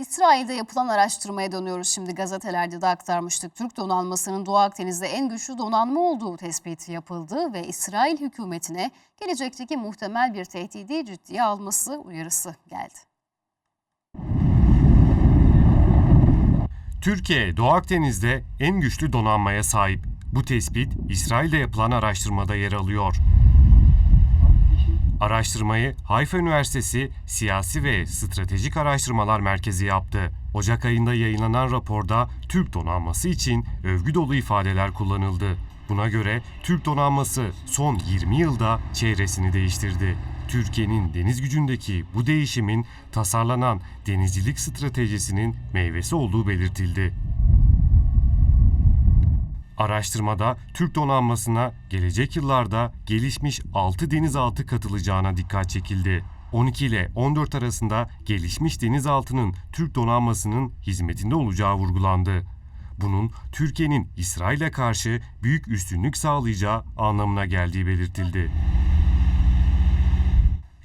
İsrail'de yapılan araştırmaya dönüyoruz şimdi gazetelerde de aktarmıştık. Türk donanmasının Doğu Akdeniz'de en güçlü donanma olduğu tespiti yapıldı ve İsrail hükümetine gelecekteki muhtemel bir tehdidi ciddiye alması uyarısı geldi. Türkiye, Doğu Akdeniz'de en güçlü donanmaya sahip. Bu tespit İsrail'de yapılan araştırmada yer alıyor. Araştırmayı Hayfa Üniversitesi Siyasi ve Stratejik Araştırmalar Merkezi yaptı. Ocak ayında yayınlanan raporda Türk donanması için övgü dolu ifadeler kullanıldı. Buna göre Türk donanması son 20 yılda çevresini değiştirdi. Türkiye'nin deniz gücündeki bu değişimin tasarlanan denizcilik stratejisinin meyvesi olduğu belirtildi. Araştırmada Türk donanmasına gelecek yıllarda gelişmiş 6 denizaltı katılacağına dikkat çekildi. 12 ile 14 arasında gelişmiş denizaltının Türk donanmasının hizmetinde olacağı vurgulandı. Bunun Türkiye'nin İsrail'e karşı büyük üstünlük sağlayacağı anlamına geldiği belirtildi.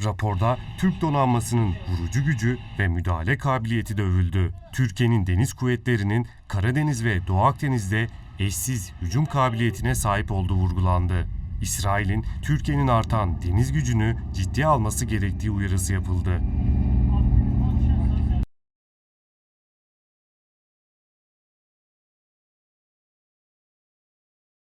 Raporda Türk donanmasının vurucu gücü ve müdahale kabiliyeti de övüldü. Türkiye'nin deniz kuvvetlerinin Karadeniz ve Doğu Akdeniz'de eşsiz hücum kabiliyetine sahip olduğu vurgulandı. İsrail'in Türkiye'nin artan deniz gücünü ciddiye alması gerektiği uyarısı yapıldı.